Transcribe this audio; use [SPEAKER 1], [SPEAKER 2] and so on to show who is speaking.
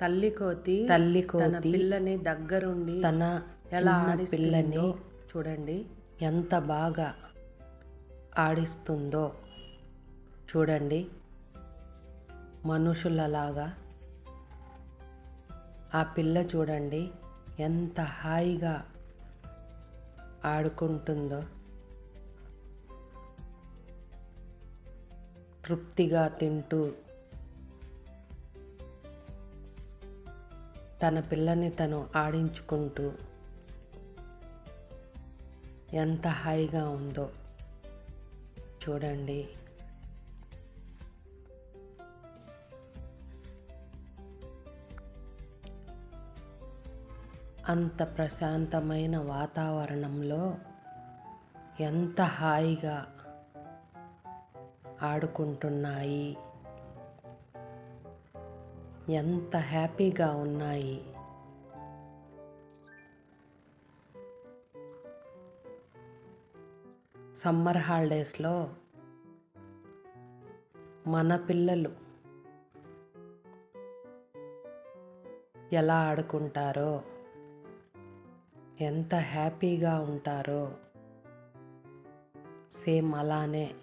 [SPEAKER 1] తల్లి కోతి
[SPEAKER 2] తల్లి కోతి
[SPEAKER 1] పిల్లని దగ్గరుండి
[SPEAKER 2] తన
[SPEAKER 1] ఎలా
[SPEAKER 2] పిల్లని
[SPEAKER 1] చూడండి.
[SPEAKER 2] ఎంత బాగా ఆడిస్తుందో చూడండి. మనుషులలాగా ఆ పిల్ల చూడండి ఎంత హాయిగా ఆడుకుంటుందో. తృప్తిగా తింటూ తన పిల్లని తను ఆడించుకుంటూ ఎంత హాయిగా ఉందో చూడండి. అంత ప్రశాంతమైన వాతావరణంలో ఎంత హాయిగా ఆడుకుంటున్నాయి. ఎంత హ్యాపీగా ఉన్నాయి. సమ్మర్ హాలిడేస్లో మన పిల్లలు ఎలా ఆడుకుంటారో ఎంత హ్యాపీగా ఉంటారో సేమ్ అలానే